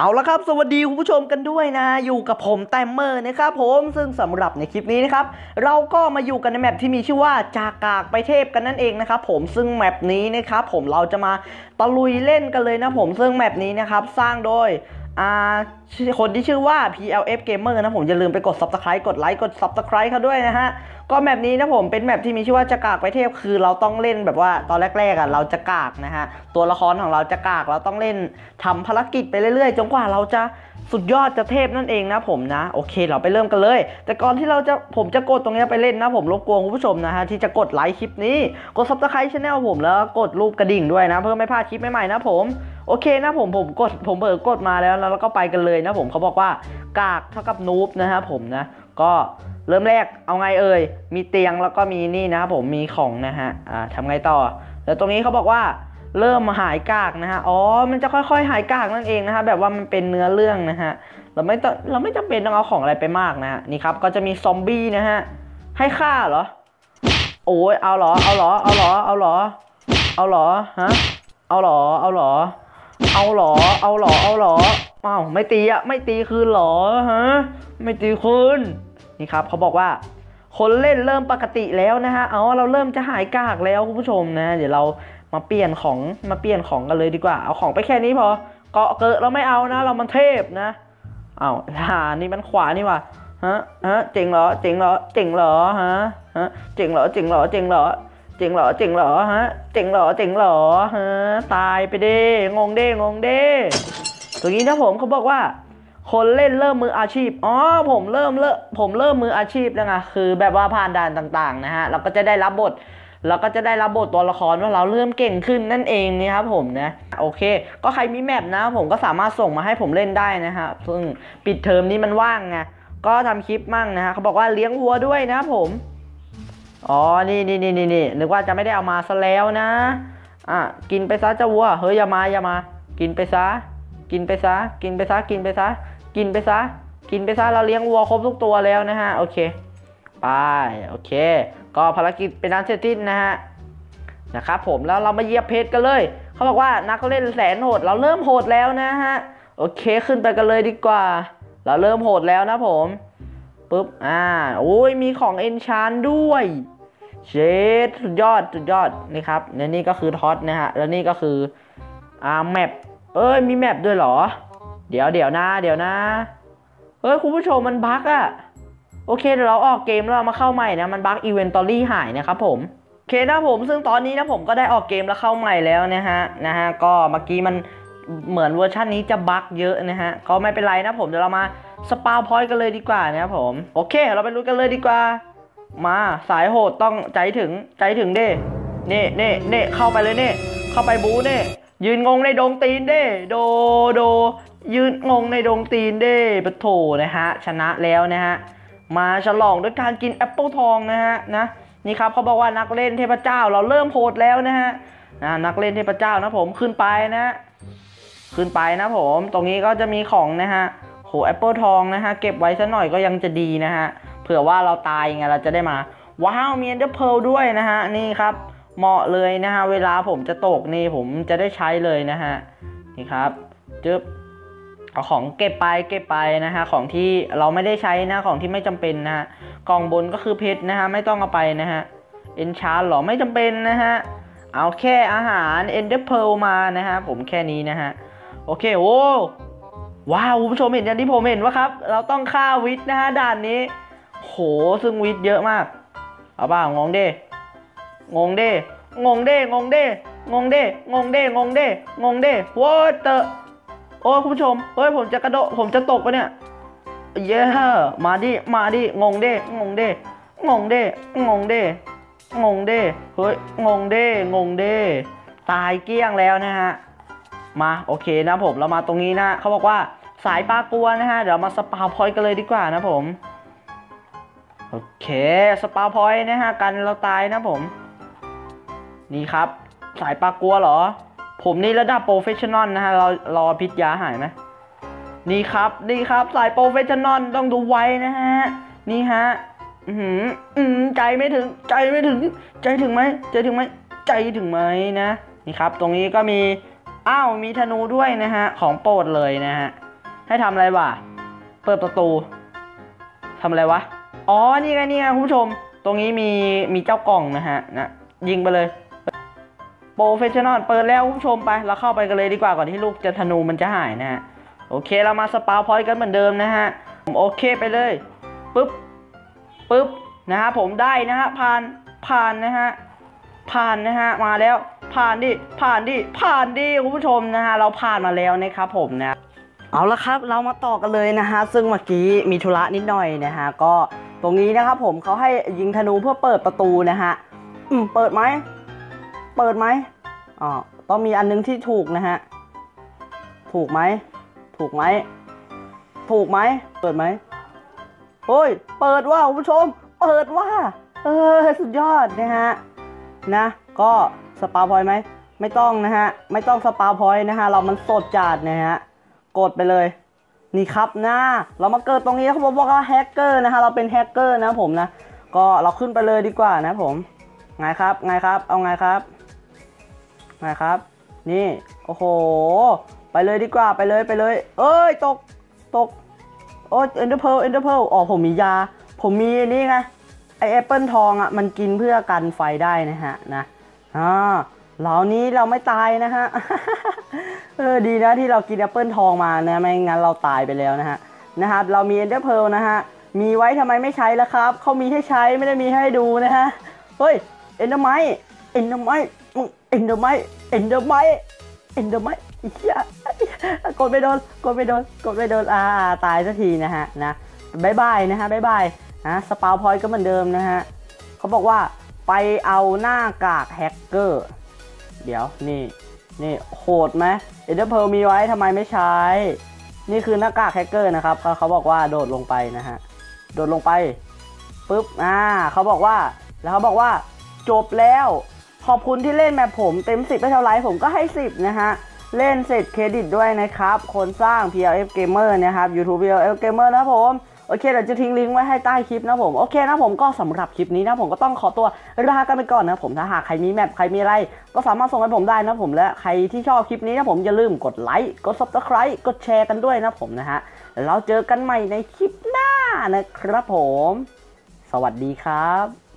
เอาละครับ สวัสดีคุณผู้ชมกันด้วยนะ อยู่กับผมแตมเมอร์นะครับผมซึ่งสำหรับในคลิปนี้นะครับ เราก็มาอยู่กันในแมปที่มีชื่อว่าจากากไปเทพกันนั่นเองนะครับผมซึ่งแมปนี้นะครับผมเราจะมาตะลุยเล่นกันเลยนะผมซึ่งแมปนี้นะครับสร้างโดย คนที่ชื่อว่า PLF Gamer นะผมอย่าลืมไปกด Subscribe กดไลค์กด Subscribe เขาด้วยนะฮะ ก็แมปนี้นะผมเป็นแมปที่มีชื่อว่าจะกากไปเทพคือเราต้องเล่นแบบว่าตอนแรกๆอะเราจะกากนะฮะ ตัวละครของเราจะกากเราต้องเล่นทำภารกิจไปเรื่อยๆ จนกว่าเราจะ สุดยอดจะเทพนั่นเองนะผมนะ โอเคเราไปเริ่มกันเลย แต่ก่อนที่เราจะผมจะกดตรงนี้ไปเล่นนะผมรบกวนคุณผู้ชมนะฮะที่จะกดไลค์คลิปนี้กด subscribe channel ผมแล้วกดรูปกระดิ่งด้วยนะ เพื่อไม่พลาดคลิปใหม่ๆนะผมโอเคนะผมผมกดผมเปิดกดมาแล้วแล้วเราก็ไปกันเลยนะผมเขาบอกว่ากากเท่ากับนูบนะฮะผมนะก็เริ่มแรกเอาไงเอ่ยมีเตียงแล้วก็มีนี่นะผมมีของนะฮะอ่าทำไงต่อ แล้วตรงนี้เขาบอกว่า เริ่มหายกากนะฮะ อ๋อ มันจะค่อยๆ หายกากนั่นเองนะฮะ แบบว่ามันเป็นเนื้อเรื่องนะฮะ เราไม่ต้องเราไม่จำเป็นต้องเอาของอะไรไปมากนะฮะ นี่ครับ ก็จะมีซอมบี้นะฮะ ให้ฆ่าเหรอ โอ้ยเอาเหรอ เอาเหรอ เอาเหรอ เอาเหรอ เอาเหรอ ฮะ เอาเหรอ เอาเหรอ เอาเหรอ เอาเหรอ เอาเหรออ้าวไม่ตีอะไม่ตีคืนเหรอฮะ ไม่ตีคืนนี่ครับเขาบอกว่าคนเล่นเริ่มปกติแล้วนะฮะ เอาเราเริ่มจะหายกากแล้วคุณผู้ชมนะ เดี๋ยวเรา มาเปลี่ยนของมาเปลี่ยนของกันเลยดีกว่า เอาของไปแค่นี้พอ เกาะเกิดเราไม่เอานะ เรามันเทพนะ เอาหานี่มันขวานี่ว่ะฮะฮะเจ๋งเหรอเจ๋งเหรอเจ๋งเหรอฮะฮะเจ๋งเหรอเจ๋งเหรอเจ๋งเหรอเจ๋งเหรอเจ๋งเหรอฮะเจ๋งเหรอเจ๋งเหรอฮะตายไปเด้งงเด้งงเด้ตรงนี้นะผมเขาบอกว่า คนเล่นเริ่มมืออาชีพอ๋อผมเริ่มเริ่มผมเริ่มมืออาชีพแล้วไงคือแบบว่าผ่านด่านต่างๆนะฮะเราก็จะได้รับบท เราก็จะได้รับบทตัวละครว่าเราเริ่มเก่งขึ้นนั่นเองนี่ครับผมนะโอเค ก็ใครมีแมปนะผมก็สามารถส่งมาให้ผมเล่นได้นะฮะซึ่งปิดเทอมนี้มันว่างไงก็ทำคลิปมั่งนะฮะเขาบอกว่าเลี้ยงวัวด้วยนะครับผมอ๋อนี่นี่นี่นี่นี่นึกว่าจะไม่ได้เอามาซะแล้วนะอะกินไปซะเจ้าวัวเฮ้ยอย่ามาอย่ามา กินไปซะกินไปซะกินไปซะกินไปซะกินไปซะกินไปซะเราเลี้ยงวัวครบทุกตัวแล้วนะฮะโอเคไปโอเค ก็ภารกิจเป็นนันเสร็จสิ้นนะฮะนะครับผมแล้วเรามาเยียบเพจกันเลย เขาบอกว่านักเล่นแสนโหด เราเริ่มโหดแล้วนะฮะโอเคขึ้นไปกันเลยดีกว่า เราเริ่มโหดแล้วนะผมปุ๊บอ่าโอ้ยมีของเอนชานด้วยเชดสุดยอดสุดยอดนี่ครับและนี่ก็คือท็อตนะฮะแล้วนี่ก็คืออ่าแมปเอ้ยมีแมปด้วยเหรอ เดี๋ยวเดี๋ยวนะ เดี๋ยวนะเฮ้ยคุณผู้ชมมันบั๊กอะ โอเคเดี๋ยวเราออกเกมแล้วเรามาเข้าใหม่นะ มันบั๊กอีเวนต์อรี่หายนะครับผมโอเคนะผมซึ่งตอนนี้นะผมก็ได้ออกเกมแล้วเข้าใหม่แล้วนะฮะนะฮะก็เมื่อกี้มันเหมือนเวอร์ชันนี้จะบั๊กเยอะนะฮะก็ไม่เป็นไรนะผมเดี๋ยวเรามาสปาพอยต์กันเลยดีกว่านะครับผมโอเค เราไปรู้กันเลยดีกว่า มาสายโหดต้องใจถึงใจถึงเด้เน่เน่เน่เข้าไปเลยเน่เข้าไปบูเน่ยืนงงในดงตีนเด้โดโด ยืนงงในดงตีนเด้ปะโถนะฮะชนะแล้วนะฮะ มาฉลองด้วยการกินแอปเปิลทองนะฮะนะนี่ครับเขาบอกว่านักเล่นเทพเจ้าเราเริ่มโหดแล้วนะฮะนะนักเล่นเทพเจ้านะผมขึ้นไปนะขึ้นไปนะผมตรงนี้ก็จะมีของนะฮะโหแอปเปิลทองนะฮะเก็บไว้สักหน่อยก็ยังจะดีนะฮะเผื่อว่าเราตายไงเราจะได้มาว้าวมี e อนเดอร์เพลด้วยนะฮะนี่ครับเหมาะเลยนะฮะเวลาผมจะตกนี่ผมจะได้ใช้เลยนะฮะนี่ครับจึ๊บ เอาของเก็บไปเก็บไปนะฮะของที่เราไม่ได้ใช้นะของที่ไม่จำเป็นนะฮะกล่องบนก็คือเพชรนะฮะไม่ต้องเอาไปนะฮะเอนชาร์หรอไม่จำเป็นนะฮะเอาแค่อาหารเอนเดอร์เพลมานะฮะผมแค่นี้นะฮะโอเคโอ้ว้าวคุณผู้ชมเห็นอย่างที่ผมเห็นว่าครับ เราต้องฆ่าวิทนะฮะด่านนี้โหซึ่งวิทเยอะมากเอาบ้างงเด้งงเด้งงเด้งงเด้งงเด้งงเด้งงเด้งงเด้วอเตอ โอ้คุณผู้ชม เฮ้ยผมจะกระโดด ผมจะตกปะเนี่ย เย้มาดิ มาดิ งงเด้ งงเด้ งงเด้ งงเด้ งงเด้ เฮ้ย งงเด้ งงเด้ ตายเกี้ยงแล้วนะฮะ มา โอเคนะผม เรามาตรงนี้นะ เขาบอกว่าสายปลากลัวนะฮะ เดี๋ยวมาสปาพอยต์กันเลยดีกว่านะผม โอเค สปาพอยต์นะฮะ กันเราตายนะผม นี่ครับ สายปลากลัวเหรอ ผมนี่ระดับโปรเฟชชั่นอลนะฮะเรารอพิษยาหายไหมนี่ครับนี่ครับสายโปรเฟชชั่นอลต้องดูไว้นะฮะ นี่ฮะอือหืออืมใจไม่ถึง ใจไม่ถึง ใจถึงไหมใจถึงไหมใจถึงไหมนะ นี่ครับ ตรงนี้ก็มีอ้าวมีธนูด้วยนะฮะ ของโปรดเลยนะฮะ ให้ทำอะไรวะเปิดประตูทำอะไรวะ อ๋อ นี่ไงนี่ไงคุณผู้ชม ตรงนี้มีมีเจ้ากล่องนะฮะนะยิงไปเลย ปรเฟชชั่นอลเปิดแล้วคุณผู้ชมไปเราเข้าไปกันเลยดีกว่าก่อนที่ลูกจะธนูมันจะหายนะฮะโอเคเรามาสปาวพอยต์กันเหมือนเดิมนะฮะโอเคไปเลยปึ๊บปึ๊บนะฮะผมได้นะฮะผ่านผ่านนะฮะผ่านนะฮะมาแล้วผ่านดิผ่านดิผ่านดิคุณผู้ชมนะฮะเราผ่านมาแล้วนะครับผมนะเอาละครับเรามาต่อกันเลยนะฮะซึ่งเมื่อกี้มีธุระนิดหน่อยนะฮะก็ตรงนี้นะครับผมเขาให้ยิงธนูเพื่อเปิดประตูนะฮะอืมเปิดไหม เปิดไหมอ๋อต้องมีอันนึงที่ถูกนะฮะ ถูกไหม ถูกไหม ถูกไหม เปิดไหมเฮ้ย เปิดว่าคุณผู้ชม เปิดว่า เออ สุดยอดนะฮะ นะ ก็สปาพอยไหม ไม่ต้องนะฮะ ไม่ต้องสปาพอยนะฮะ เรามันสดจัดนะฮะ กดไปเลย นี่ครับนะ เรามาเกิดตรงนี้เขาบอกว่าแฮกเกอร์นะฮะ เราเป็นแฮกเกอร์นะผมนะ ก็เราขึ้นไปเลยดีกว่านะผม ไงครับ ไงครับ เอาไงครับ ไงครับ นี่ โอ้โห ไปเลยดีกว่าไปเลยไปเลย เอ้ย ตก ตก โอ้ยเอ็นเดอร์เพลเอ็นเดอร์เพลอ๋อผมมียา ผมมีนี่ไง ไอแอปเปิลทองอะ มันกินเพื่อกันไฟได้นะฮะนะอ่าเหล่านี้เราไม่ตายนะฮะ เออ ดีนะที่เรากินแอปเปิลทองมานะ ไม่งั้นเราตายไปแล้วนะฮะ นะครับ เรามีเอนเดอร์เพลนะฮะ มีไว้ทำไมไม่ใช้ล่ะครับ เขามีให้ใช้ไม่ได้มีให้ดูนะฮะ เฮ้ย เอ็นเดอร์ไม เอ็นเดอร์ไมเอ็นเดอร์ไมเอ็นเดอร์ไมเอ็นเดอร์ไมเฮียกดไปโดนกดไปโดนกดไปโดนอ่าตายสักทีนะฮะนะบายบายนะฮะบายบายนะสปาวพอยต์ก็เหมือนเดิมนะฮะเขาบอกว่าไปเอาหน้ากากแฮกเกอร์ เดี๋ยวนี่นี่โหดไหมเอเดอร์เพลมีไว้ทำไมไม่ใช้ นี่คือหน้ากากแฮกเกอร์นะครับเขาเขาบอกว่าโดดลงไปนะฮะโดดลงไปปุ๊บอ่าเขาบอกว่าแล้วเขาบอกว่าจบแล้ว ขอบคุณที่เล่นแบบผมเต็ม 10 ไม่เท่าไรผมก็ให้ 10 นะฮะ เล่นเสร็จเครดิตด้วยนะครับ คนสร้าง PLF Gamer นะครับ YouTube PLF Gamer นะผมโอเคเดี๋ยวจะทิ้งลิงก์ไว้ให้ใต้คลิปนะผม โอเคนะผมก็สำหรับคลิปนี้นะผมก็ต้องขอตัวลากันไปก่อนนะผมถ้าหากใครมีแมปใครมีอะไร ก็สามารถส่งให้ผมได้นะผมและใครที่ชอบคลิปนี้นะผมอย่าลืมกดไลค์กด subscribe กดแชร์กันด้วยนะผมนะฮะแล้วเจอกันใหม่ในคลิปหน้านะครับผม สวัสดีครับ